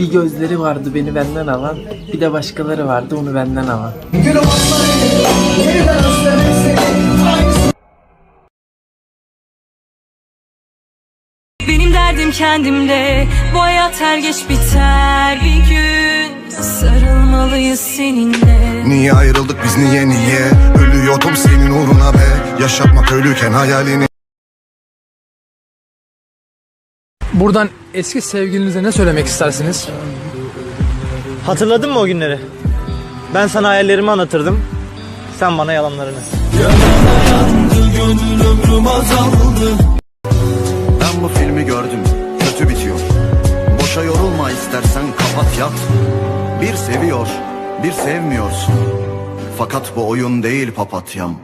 Bir gözleri vardı beni benden alan, bir de başkaları vardı onu benden alan. Benim derdim kendimde Bu hayat her geç biter. Bir gün Sarılmalıyız seninle. Niye ayrıldık biz niye niye? Ölüyordum senin uğruna be. Yaşatmak ölüken hayalini Buradan eski sevgilinize ne söylemek istersiniz? Hatırladın mı o günleri? Ben sana hayallerimi anlatırdım. Sen bana yalanlarını. Ben bu filmi gördüm kötü bitiyor Boşa yorulma istersen kapat yat Bir seviyor bir sevmiyorsun Fakat bu oyun değil papatyam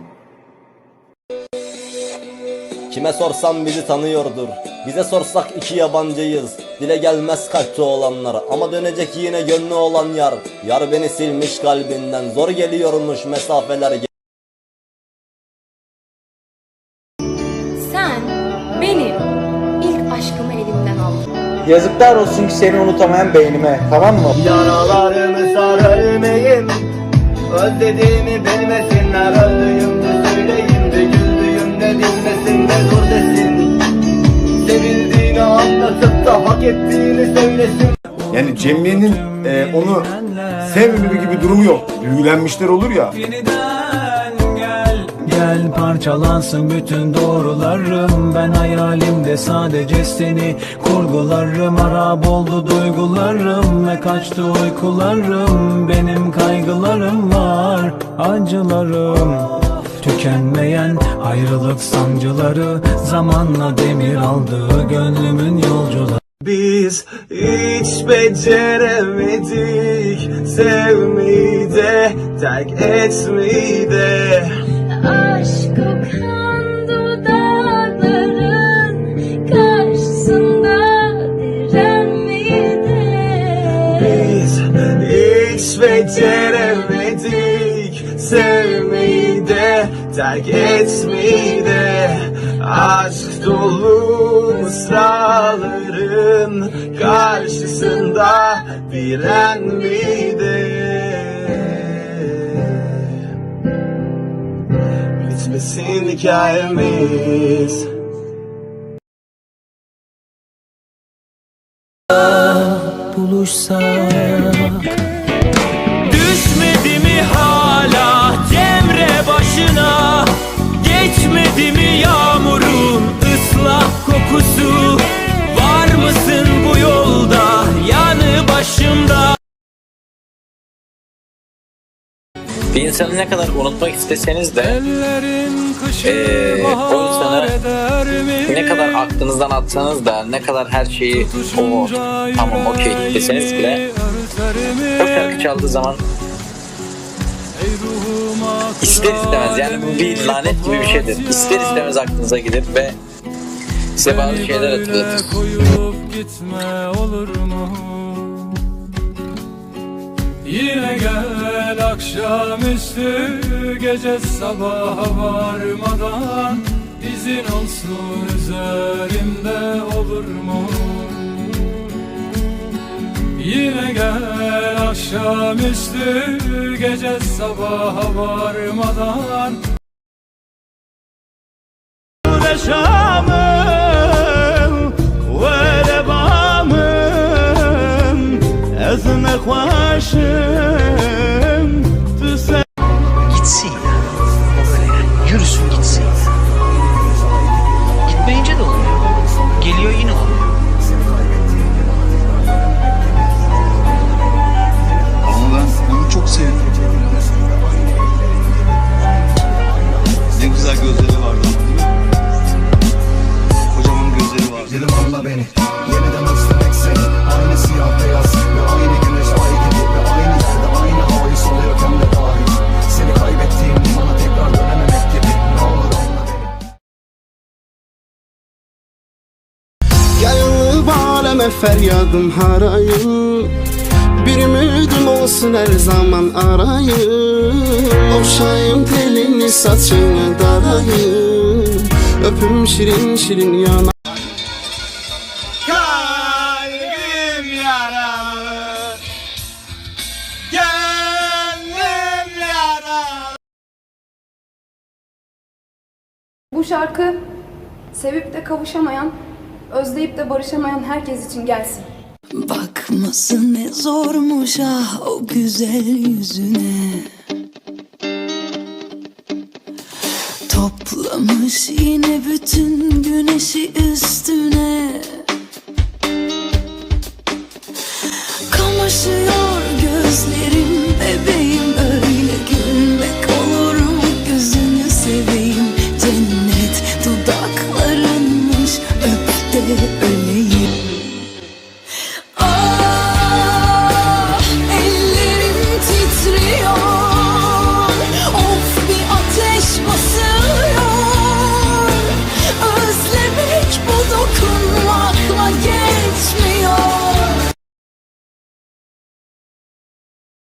Kime sorsam bizi tanıyordur. Bize sorsak iki yabancıyız. Dile gelmez kalpte olanlar. Ama dönecek yine gönlü olan yar. Yar beni silmiş kalbinden. Zor geliyormuş mesafeler. Sen benim ilk aşkımı elimden aldın. Yazıklar olsun ki seni unutamayan beynime tamam mı? Yaralarımı sar ölmeyeyim. Özlediğimi bilmesinler. Öldüğümde anlatıp da hak ettiğini söylesin. Yani Cemre'nin e, onu sevmeme gibi durumu yok. Büyülenmişler olur ya. Gel parçalansın bütün doğrularım Ben hayalimde sadece seni kurgularım Harap oldu duygularım ve kaçtı uykularım Benim kaygılarım var, acılarım Tükenmeyen ayrılık sancıları Zamanla demir aldı gönlümün yolcuları. Biz hiç beceremedik sevmeyi de terk etmeyi de Aşk kokan dudakların Karşısında direnmeyi de Biz hiç beceremedik sevmeyi de terk etmeyi Aşk dolu mısraların karşısında direnmeyi de Bitmesin hikayemiz. Düşmedi Bir insanı ne kadar unutmak isteseniz de eee o insanı ne kadar aklınızdan atsanız da ne kadar her şeyi o tamam okey deseniz bile o şarkı çaldığı zaman ister istemez yani bu bir lanet gibi bir şeydir. İster istemez aklınıza gelir ve size bazı şeyler hatırlatır. Yine gel akşamüstü gece sabaha varmadan izin olsun üzerimde olur mu? Yine gel akşamüstü gece sabaha varmadan Yaşar karşı feryadım harayım Bir ümidim olsun her zaman arayım Okşayım telini saçını darayım Öpüm şirin şirin yana. Kalbim yaralı Gönlüm yaralı Bu şarkı sevip de kavuşamayan özleyip de barışamayan herkes için gelsin. Bakması ne zormuş ah o güzel yüzüne Toplamış yine bütün güneşi üstüne Kamaşıyor